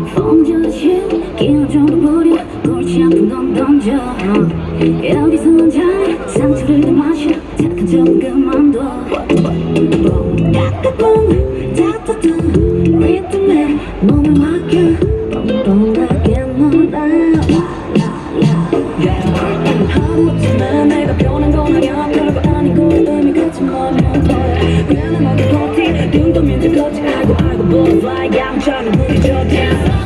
혼자 시기를 줘버려 골치 아픈 건 던져 여기서는 잘 상처를 마셔 착한 척은 그만둬 따뜻한 따뜻한 리듬에 몸을 맡겨 뻔뻔하게 놀아 하루 없으면 내가 변한 건 아니야 별거 아니고 의미가 좀 없는 거야 그냥 나도 버티 눈도 민지 거지 알고 알고 butterfly 양처럼 우리 저 down.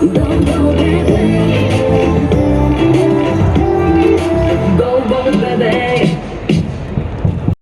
Don't go